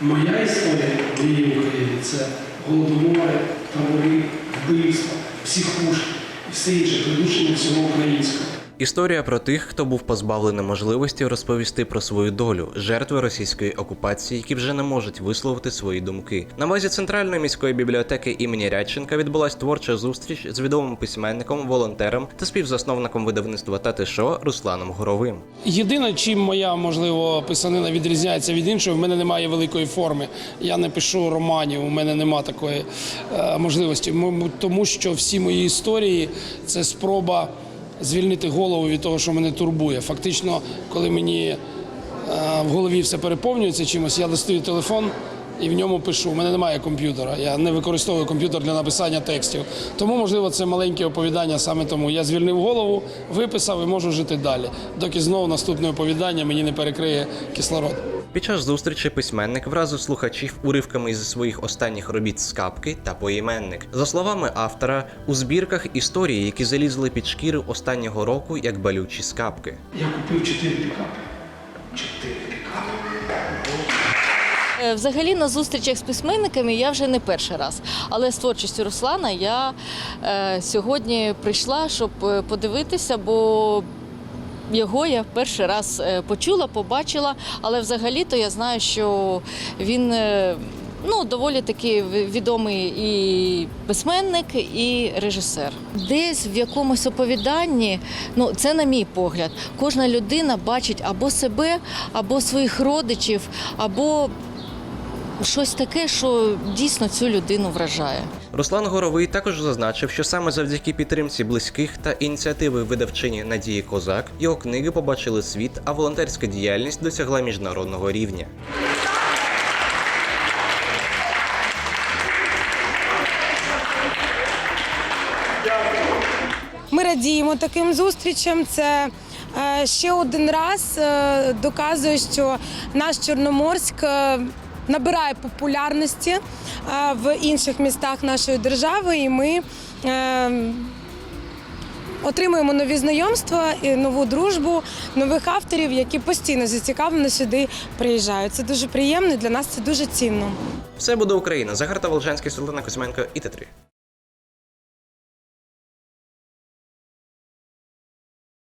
Моя історія моєї України це голодомори, табори, вбивства, психушки і все інше придушення всього українського. Історія про тих, хто був позбавлений можливості розповісти про свою долю, жертви російської окупації, які вже не можуть висловити свої думки. На базі центральної міської бібліотеки імені Рядченка відбулась творча зустріч з відомим письменником, волонтером та співзасновником видавництва «Тати Шо» Русланом Горовим. Єдине, чим моя можливо писанина відрізняється від іншої, в мене немає великої форми. Я не пишу романів, у мене немає такої е, можливості. Тому що всі мої історії це спроба звільнити голову від того, що мене турбує. Фактично, коли мені е, в голові все переповнюється чимось, я достаю телефон. І в ньому пишу. У мене немає комп'ютера. Я не використовую комп'ютер для написання текстів. Тому, можливо, це маленьке оповідання саме тому. Я звільнив голову, виписав і можу жити далі, доки знову наступне оповідання мені не перекриє кислород. Під час зустрічі письменник вразив слухачів уривками зі своїх останніх робіт скапки та поіменник. За словами автора, у збірках історії, які залізли під шкіру останнього року, як балючі скапки. Я купив чотири пікапи. Чотири пікапи. Е, Взагалі на зустрічах з письменниками я вже не перший раз. Але з творчістю Руслана я е, сьогодні прийшла, щоб е, подивитися, бо його я перший раз почула, побачила. Але взагалі-то я знаю, що він. Ну, доволі таки відомий і письменник, і режисер. Десь в якомусь оповіданні, ну це на мій погляд, кожна людина бачить або себе, або своїх родичів, або щось таке, що дійсно цю людину вражає. Руслан Горовий також зазначив, що саме завдяки підтримці близьких та ініціативи видавчині Надії Козак його книги побачили світ, а волонтерська діяльність досягла міжнародного рівня. Ми радіємо таким зустрічам. Це е, ще один раз е, доказує, що наш Чорноморськ е, набирає популярності е, в інших містах нашої держави, і ми е, отримуємо нові знайомства, і нову дружбу, нових авторів, які постійно зацікавлено сюди приїжджають. Це дуже приємно. Для нас це дуже цінно. Все буде Україна. Загарта Волжанський, Світлана Кузьменко і Т3.